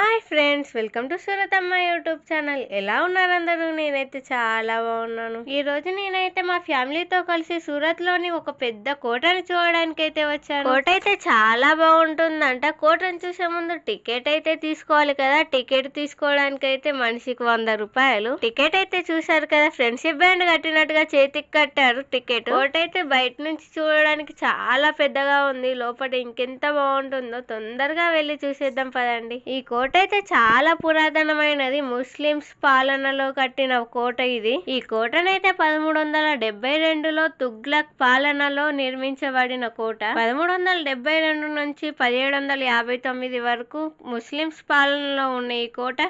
Hi friends welcome to Surathamma YouTube channel. ఎలా ఉన్నారు అందరూ? నేనైతే చాలా బాగున్నాను. ఈ రోజు నేనైతే మా ఫ్యామిలీతో కలిసి సూరత్లోని ఒక పెద్ద కోటను చూడడానికి అయితే వచ్చాను. కోట అయితే చాలా బాగుంటుందంట. కోటను చూసే ముందు టికెట్ అయితే తీసుకోవాలి కదా. టికెట్ తీసుకోవడానికి అయితే మనిషికి వంద రూపాయలు. టికెట్ అయితే చూసారు కదా. ఫ్రెండ్షిప్ బ్యాండ్ కట్టినట్టుగా చేతికి కట్టారు టికెట్. కోట అయితే బయట నుంచి చూడడానికి చాలా పెద్దగా ఉంది. లోపల ఇంకెంత బాగుంటుందో తొందరగా వెళ్ళి చూసేద్దాం పదండి. ఈ కోట కోట అయితే చాలా పురాతనమైనది. ముస్లిమ్స్ పాలనలో కట్టిన కోట ఇది. ఈ కోటనైతే పదమూడు వందల డెబ్బై రెండులో తుగ్లక్ పాలనలో నిర్మించబడిన కోట. పదమూడు వందల డెబ్బై రెండు నుంచి పదిహేడు వందల యాభై తొమ్మిది వరకు ముస్లిమ్స్ పాలనలో ఉన్న ఈ కోట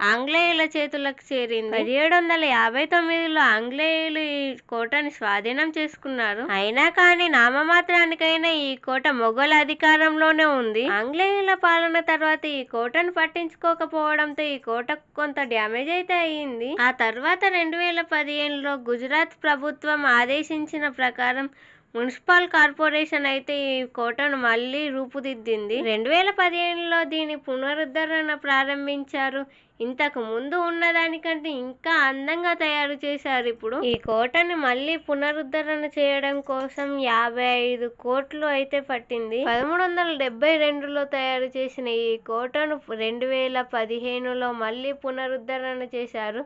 ఆంగ్లేయుల చేతులకు చేరింది. పదిహేడు వందల యాభై తొమ్మిదిలో ఆంగ్లేయులు ఈ కోటని స్వాధీనం చేసుకున్నారు. అయినా కానీ నామమాత్రానికైనా ఈ కోట మొఘల్ అధికారంలోనే ఉంది. ఆంగ్లేయుల పాలన తర్వాత ఈ కోటను పట్టించుకోకపోవడంతో ఈ కోట కొంత డ్యామేజ్ అయితే అయ్యింది ఆ తర్వాత రెండు వేల పదిహేనులో గుజరాత్ ప్రభుత్వం ఆదేశించిన ప్రకారం మున్సిపల్ కార్పొరేషన్ అయితే ఈ కోటను మళ్ళీ రూపుదిద్దింది. రెండు వేల పదిహేనులో దీని పునరుద్ధరణ ప్రారంభించారు. ఇంతకు ముందు ఉన్నదానికంటే ఇంకా అందంగా తయారు చేశారు ఇప్పుడు. ఈ కోటను మళ్ళీ పునరుద్ధరణ చేయడం కోసం యాభై ఐదు కోట్లు అయితే పట్టింది. పదమూడు వందల డెబ్బై రెండులో తయారు చేసిన ఈ కోటను రెండు వేల పదిహేనులో మళ్ళీ పునరుద్ధరణ చేశారు.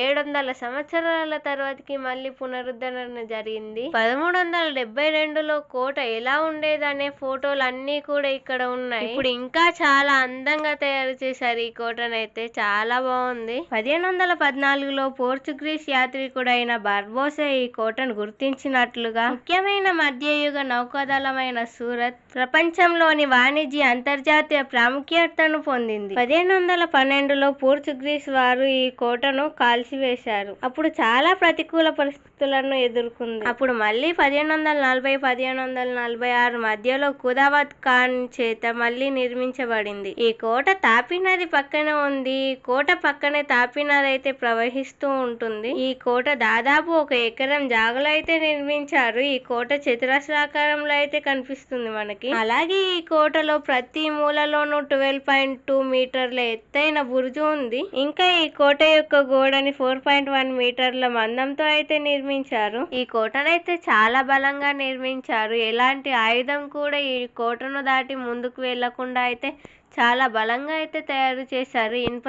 ఏడు వందల సంవత్సరాల తర్వాతకి మళ్ళీ పునరుద్ధరణ జరిగింది. పదమూడు వందల డెబ్బై రెండులో కోట ఎలా ఉండేదనే ఫోటోలు అన్ని కూడా ఇక్కడ ఉన్నాయి. ఇప్పుడు ఇంకా చాలా అందంగా తయారు చేశారు ఈ కోటనైతే. చాలా బాగుంది. పదిహేను వందల పద్నాలుగులో పోర్చుగీస్ యాత్రికుడైన బార్బోసే ఈ కోటను గుర్తించినట్లుగా ముఖ్యమైన మధ్యయుగ నౌకాదళమైన సూరత్ ప్రపంచంలోని వాణిజ్య అంతర్జాతీయ ప్రాముఖ్యతను పొందింది. పదిహేను వందల పన్నెండులో పోర్చుగీస్ వారు ఈ కోటను కాల్ కలిసివేశారు. అప్పుడు చాలా ప్రతికూల పరిస్థితులను ఎదుర్కొంది. అప్పుడు మళ్ళీ పదిహేను వందల నలభై పదిహేను వందల నలభై ఆరు మధ్యలో కుదావత్ ఖాన్ చేత మళ్ళీ నిర్మించబడింది. ఈ కోట తాపీ నది పక్కన ఉంది. ఈ కోట పక్కనే తాపీ నది అయితే ప్రవహిస్తూ ఉంటుంది. ఈ కోట దాదాపు ఒక ఎకరం జాగులో అయితే నిర్మించారు. ఈ కోట చతురస్రాకారంలో అయితే కనిపిస్తుంది మనకి. అలాగే ఈ కోటలో ప్రతి మూలలోనూ ట్వెల్వ్ పాయింట్ టూ మీటర్ల ఎత్తైన బురుజు ఉంది. ఇంకా ఈ కోట యొక్క గోడని ఫోర్ పాయింట్ వన్ మీటర్ల మందంతో అయితే నిర్మించారు. ఈ కోటనైతే చాలా బలంగా నిర్మించారు. ఎలాంటి ఆయుధం కూడా ఈ కోటను దాటి ముందుకు వెళ్ళకుండా అయితే చాలా బలంగా అయితే తయారు చేశారు. ఇనుప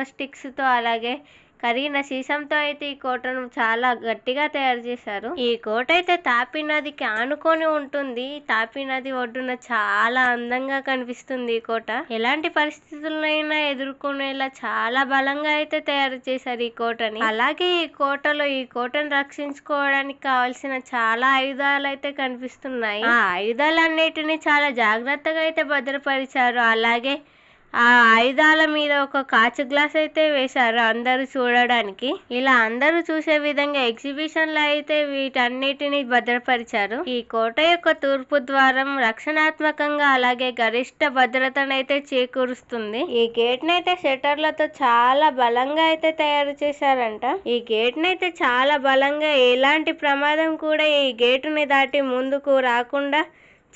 తో అలాగే కరిగిన సీసంతో అయితే ఈ కోటను చాలా గట్టిగా తయారు చేశారు. ఈ కోట అయితే తాపీ నదికి ఆనుకొని ఉంటుంది. తాపీ నది ఒడ్డున చాలా అందంగా కనిపిస్తుంది ఈ కోట. ఎలాంటి పరిస్థితులైనా ఎదుర్కొనేలా చాలా బలంగా అయితే తయారు చేశారు ఈ కోటని. అలాగే ఈ కోటలో ఈ కోటను రక్షించుకోవడానికి కావాల్సిన చాలా ఆయుధాలు అయితే కనిపిస్తున్నాయి. ఆ ఆయుధాలన్నిటిని చాలా జాగ్రత్తగా అయితే భద్రపరిచారు. అలాగే ఆ ఆయుధాల మీద ఒక కాచు గ్లాస్ అయితే వేశారు అందరూ చూడడానికి. ఇలా అందరూ చూసే విధంగా ఎగ్జిబిషన్లో అయితే వీటన్నిటిని భద్రపరిచారు. ఈ కోట యొక్క తూర్పు ద్వారం రక్షణాత్మకంగా అలాగే గరిష్ట భద్రతనైతే చేకూరుస్తుంది. ఈ గేట్ నైతే షట్టర్లతో చాలా బలంగా అయితే తయారు చేశారంట. ఈ గేట్ నైతే చాలా బలంగా ఎలాంటి ప్రమాదం కూడా ఈ గేటుని దాటి ముందుకు రాకుండా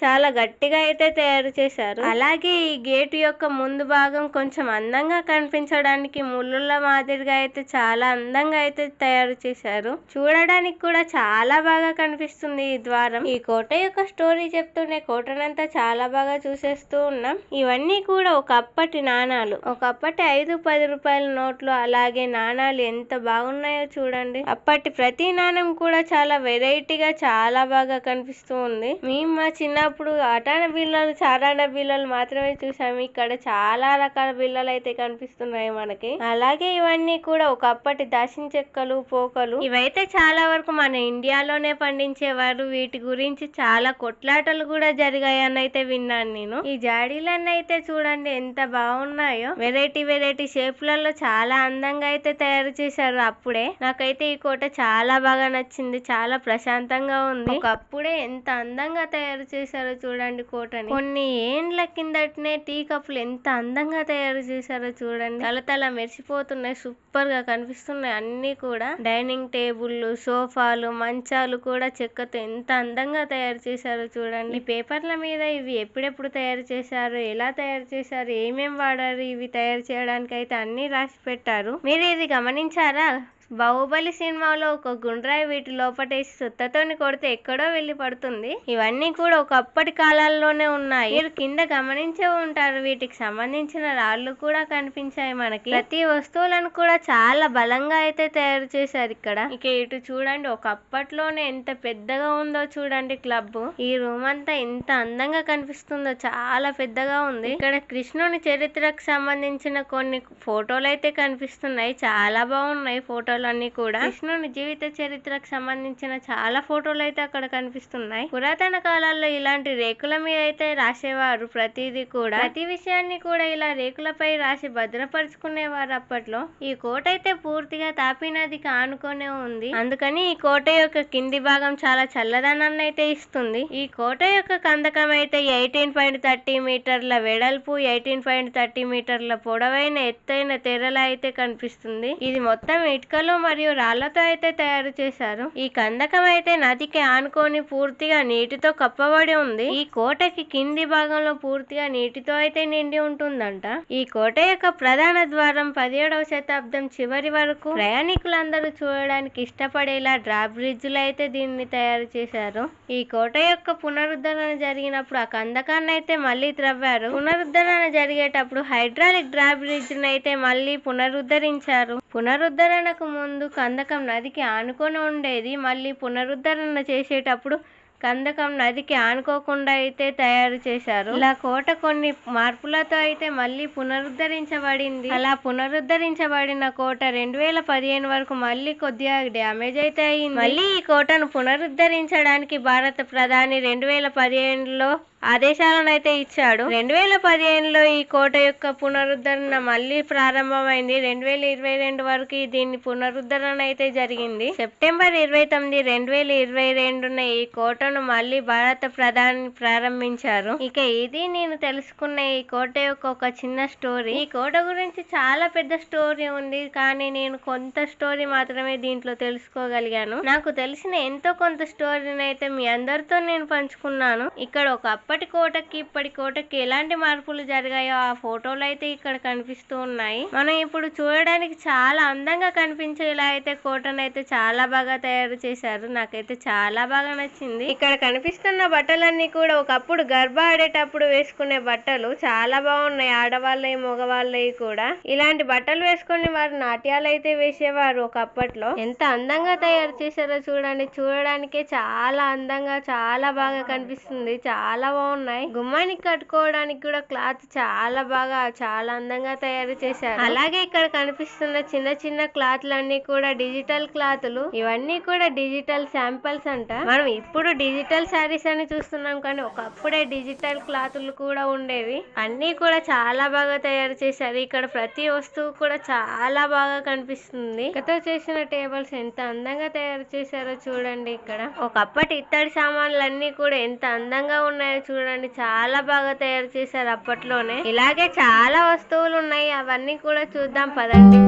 చాలా గట్టిగా అయితే తయారు చేశారు. అలాగే ఈ గేట్ యొక్క ముందు భాగం కొంచెం అందంగా కనిపించడానికి ముళ్ళుల మాదిరిగా అయితే చాలా అందంగా అయితే తయారు చేశారు. చూడడానికి కూడా చాలా బాగా కనిపిస్తుంది ఈ ద్వారం. ఈ కోట యొక్క స్టోరీ చెప్తూనే కోటనంతా చాలా బాగా చూసేస్తూ ఉన్నాం. ఇవన్నీ కూడా ఒకప్పటి నాణాలు. ఒకప్పటి ఐదు పది రూపాయల నోట్లు అలాగే నాణాలు ఎంత బాగున్నాయో చూడండి. అప్పటి ప్రతి నాణం కూడా చాలా వెరైటీగా చాలా బాగా కనిపిస్తూ ఉంది. మేము మా చిన్న అప్పుడు అటాన బిళ్ళలు చారాన బిళ్ళలు మాత్రమే చూసాము. ఇక్కడ చాలా రకాల బిళ్ళలు అయితే కనిపిస్తున్నాయి మనకి. అలాగే ఇవన్నీ కూడా ఒకప్పటి దాచిన చెక్కలు పోకలు. ఇవైతే చాలా వరకు మన ఇండియాలోనే పండించేవారు. వీటి గురించి చాలా కొట్లాటలు కూడా జరిగాయని అయితే విన్నాను నేను. ఈ జాడీలన్నీ అయితే చూడండి ఎంత బాగున్నాయో. వెరైటీ వెరైటీ షేప్లలో చాలా అందంగా అయితే తయారు చేశారు అప్పుడే. నాకైతే ఈ కోట చాలా బాగా నచ్చింది. చాలా ప్రశాంతంగా ఉంది. ఒకప్పుడే ఎంత అందంగా తయారు చేశారు చేశారో చూడండి కోటని. కొన్ని ఏండ్ల కిందటనే టీ కప్పులు ఎంత అందంగా తయారు చేశారో చూడండి. తలతల మెరిసిపోతున్నాయి సూపర్గా కనిపిస్తున్నాయి అన్ని కూడా. డైనింగ్ టేబుల్లు సోఫాలు మంచాలు కూడా చెక్కతో ఎంత అందంగా తయారు చేశారో చూడండి. ఈ పేపర్ల మీద ఇవి ఎప్పుడెప్పుడు తయారు చేశారు ఎలా తయారు చేశారు ఏమేం వాడారు ఇవి తయారు చేయడానికి అయితే అన్ని రాసి పెట్టారు. మీరు ఇది గమనించారా? బాహుబలి సినిమాలో ఒక గుండ్రాయి వీటి లోపటేసి సుత్తతోని కొడితే ఎక్కడో వెళ్ళి పడుతుంది. ఇవన్నీ కూడా ఒకప్పటి కాలాల్లోనే ఉన్నాయి. మీరు కింద గమనించే ఉంటారు. వీటికి సంబంధించిన రాళ్ళు కూడా కనిపించాయి మనకి. ప్రతి వస్తువులను కూడా చాలా బలంగా అయితే తయారు చేశారు ఇక్కడ. ఇక ఇటు చూడండి ఒకప్పట్లోనే ఎంత పెద్దగా ఉందో చూడండి క్లబ్. ఈ రూమ్ అంతా ఎంత అందంగా కనిపిస్తుందో చాలా పెద్దగా ఉంది. ఇక్కడ కృష్ణుని చరిత్రకు సంబంధించిన కొన్ని ఫోటోలు అయితే కనిపిస్తున్నాయి. చాలా బాగున్నాయి ఫోటోలు. అన్ని కూడా కృష్ణుని జీవిత చరిత్రకు సంబంధించిన చాలా ఫోటోలు అయితే అక్కడ కనిపిస్తున్నాయి. పురాతన కాలాల్లో ఇలాంటి రేకుల మీద అయితే రాసేవారు. ప్రతిదీ కూడా ప్రతి విషయాన్ని కూడా ఇలా రేకులపై రాసి భద్రపరుచుకునేవారు అప్పట్లో. ఈ కోట అయితే పూర్తిగా తాపీ నదికి ఆనుకొనే ఉంది. అందుకని ఈ కోట యొక్క కింది భాగం చాలా చల్లదనాన్ని అయితే ఇస్తుంది. ఈ కోట యొక్క కందకం అయితే ఎయిటీన్ పాయింట్ థర్టీ మీటర్ల వెడల్పు ఎయిటీన్ పాయింట్ థర్టీ మీటర్ల పొడవైన ఎత్తైన తెరల అయితే కనిపిస్తుంది. ఇది మొత్తం ఇటుకలు మరియు రాళ్ళతో అయితే తయారు చేశారు. ఈ కందకం అయితే నదికి ఆనుకొని పూర్తిగా నీటితో కప్పబడి ఉంది. ఈ కోటకి కింది భాగంలో పూర్తిగా నీటితో అయితే నిండి ఉంటుందంట. ఈ కోట యొక్క ప్రధాన ద్వారం పదిహేడవ శతాబ్దం చివరి వరకు ప్రయాణికులందరూ చూడడానికి ఇష్టపడేలా డ్రా బ్రిడ్జ్లు అయితే దీన్ని తయారు చేశారు. ఈ కోట యొక్క పునరుద్ధరణ జరిగినప్పుడు ఆ కందకాన్ని అయితే మళ్ళీ త్రవ్వారు. పునరుద్ధరణ జరిగేటప్పుడు హైడ్రాలిక్ డ్రా బ్రిడ్జ్ అయితే మళ్ళీ పునరుద్ధరించారు. పునరుద్ధరణకు ముందు కందకం నదికి ఆనుకొని ఉండేది. మళ్ళీ పునరుద్ధరణ చేసేటప్పుడు కందకం నదికి ఆనుకోకుండా అయితే తయారు చేశారు. ఇలా కోట కొన్ని మార్పులతో అయితే మళ్ళీ పునరుద్ధరించబడింది. అలా పునరుద్ధరించబడిన కోట రెండు వేల పదిహేను వరకు మళ్ళీ కొద్దిగా డ్యామేజ్ అయితే అయింది. మళ్ళీ ఈ కోటను పునరుద్ధరించడానికి భారత ప్రధాని రెండు వేల పదిహేనులో ఆదేశాలను అయితే ఇచ్చాడు. రెండు వేల పదిహేనులో ఈ కోట యొక్క పునరుద్ధరణ మళ్ళీ ప్రారంభమైంది. రెండు వేల ఇరవై రెండు వరకు దీని పునరుద్ధరణ అయితే జరిగింది. సెప్టెంబర్ ఇరవై తొమ్మిది రెండు వేల ఇరవై రెండున ఈ కోటను మళ్ళీ భారత ప్రధాని ప్రారంభించారు. ఇక ఇది నేను తెలుసుకున్న ఈ కోట యొక్క ఒక చిన్న స్టోరీ. ఈ కోట గురించి చాలా పెద్ద స్టోరీ ఉంది. కానీ నేను కొంత స్టోరీ మాత్రమే దీంట్లో తెలుసుకోగలిగాను. నాకు తెలిసిన ఎంతో కొంత స్టోరీని అయితే మీ అందరితో నేను పంచుకున్నాను. ఇక్కడ ఒక అప్పటి కోటకి ఇప్పటి కోటకి ఎలాంటి మార్పులు జరిగాయో ఆ ఫోటోలు అయితే ఇక్కడ కనిపిస్తూ ఉన్నాయి. మనం ఇప్పుడు చూడడానికి చాలా అందంగా కనిపించేలా అయితే కోటను అయితే చాలా బాగా తయారు చేశారు. నాకైతే చాలా బాగా నచ్చింది. ఇక్కడ కనిపిస్తున్న బట్టలన్నీ కూడా ఒకప్పుడు గర్భ ఆడేటప్పుడు వేసుకునే బట్టలు చాలా బాగున్నాయి. ఆడవాళ్ళవి మగవాళ్ళవి కూడా. ఇలాంటి బట్టలు వేసుకుని వారు నాట్యాలు అయితే వేసేవారు ఒకప్పట్లో. ఎంత అందంగా తయారు చేశారో చూడండి. చూడడానికే చాలా అందంగా చాలా బాగా కనిపిస్తుంది. చాలా బాగున్నాయి గుమ్మానికి కట్టుకోవడానికి కూడా క్లాత్ చాలా బాగా చాలా అందంగా తయారు చేశారు. అలాగే ఇక్కడ కనిపిస్తున్న చిన్న చిన్న క్లాత్లన్నీ కూడా డిజిటల్ క్లాతులు. ఇవన్నీ కూడా డిజిటల్ శాంపిల్స్ అంట. మనం ఇప్పుడు డిజిటల్ శారీస్ అని చూస్తున్నాం కానీ ఒకప్పుడే డిజిటల్ క్లాతులు కూడా ఉండేవి. అన్నీ కూడా చాలా బాగా తయారు చేశారు. ఇక్కడ ప్రతి వస్తువు కూడా చాలా బాగా కనిపిస్తుంది. ఇక్కడతో చేసిన టేబుల్స్ ఎంత అందంగా తయారు చేశారో చూడండి ఇక్కడ. ఒకప్పటి ఇత్తడి సామాన్లు అన్ని కూడా ఎంత అందంగా ఉన్నాయో చూడండి చాలా బాగా తయారు చేశారు అప్పట్లోనే. ఇలాగే చాలా వస్తువులు ఉన్నాయి అవన్నీ కూడా చూద్దాం పదండి.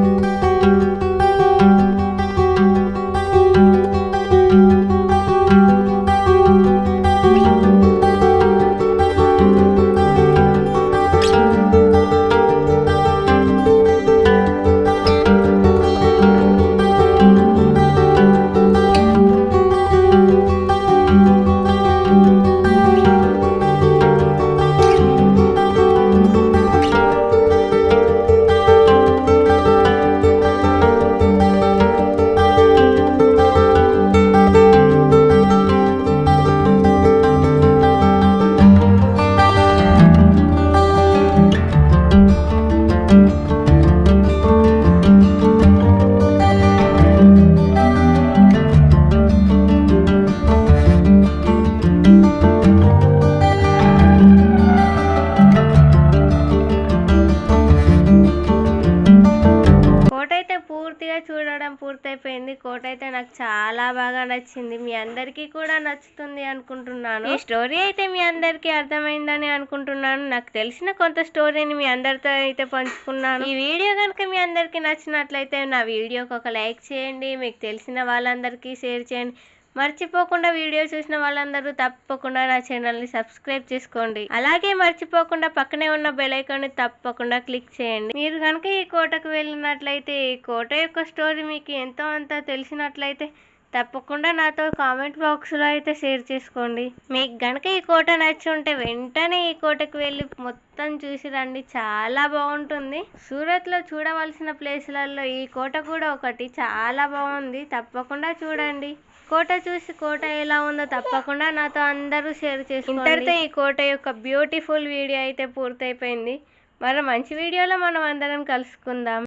పూర్తిగా చూడడం పూర్తయిపోయింది. కోట అయితే నాకు చాలా బాగా నచ్చింది. మీ అందరికీ కూడా నచ్చుతుంది అనుకుంటున్నాను. ఈ స్టోరీ అయితే మీ అందరికీ అర్థమైందని అనుకుంటున్నాను. నాకు తెలిసిన కొంత స్టోరీని మీ అందరితో అయితే పంచుకున్నాను. ఈ వీడియో కనుక మీ అందరికీ నచ్చినట్లయితే నా వీడియోకి ఒక లైక్ చేయండి. మీకు తెలిసిన వాళ్ళందరికీ షేర్ చేయండి. మర్చిపోకుండా వీడియో చూసిన వాళ్ళందరూ తప్పకుండా నా ఛానల్ని సబ్స్క్రైబ్ చేసుకోండి. అలాగే మర్చిపోకుండా పక్కనే ఉన్న బెలైకాన్ని తప్పకుండా క్లిక్ చేయండి. మీరు కనుక ఈ కోటకు వెళ్ళినట్లయితే ఈ కోట యొక్క స్టోరీ మీకు ఎంతో అంత తెలిసినట్లయితే తప్పకుండా నాతో కామెంట్ బాక్స్లో అయితే షేర్ చేసుకోండి. మీకు గనక ఈ కోట నచ్చి ఉంటే వెంటనే ఈ కోటకు వెళ్ళి మొత్తం చూసి రండి. చాలా బాగుంటుంది. సూరత్లో చూడవలసిన ప్లేసులలో ఈ కోట కూడా ఒకటి. చాలా బాగుంది. తప్పకుండా చూడండి. కోట చూసి కోట ఎలా ఉందో తప్పకుండా నాతో అందరూ షేర్ చేసి ఇంతటితో ఈ కోట యొక్క బ్యూటిఫుల్ వీడియో అయితే పూర్తయిపోయింది. మరో మంచి వీడియోలో మనం అందరం కలుసుకుందాం.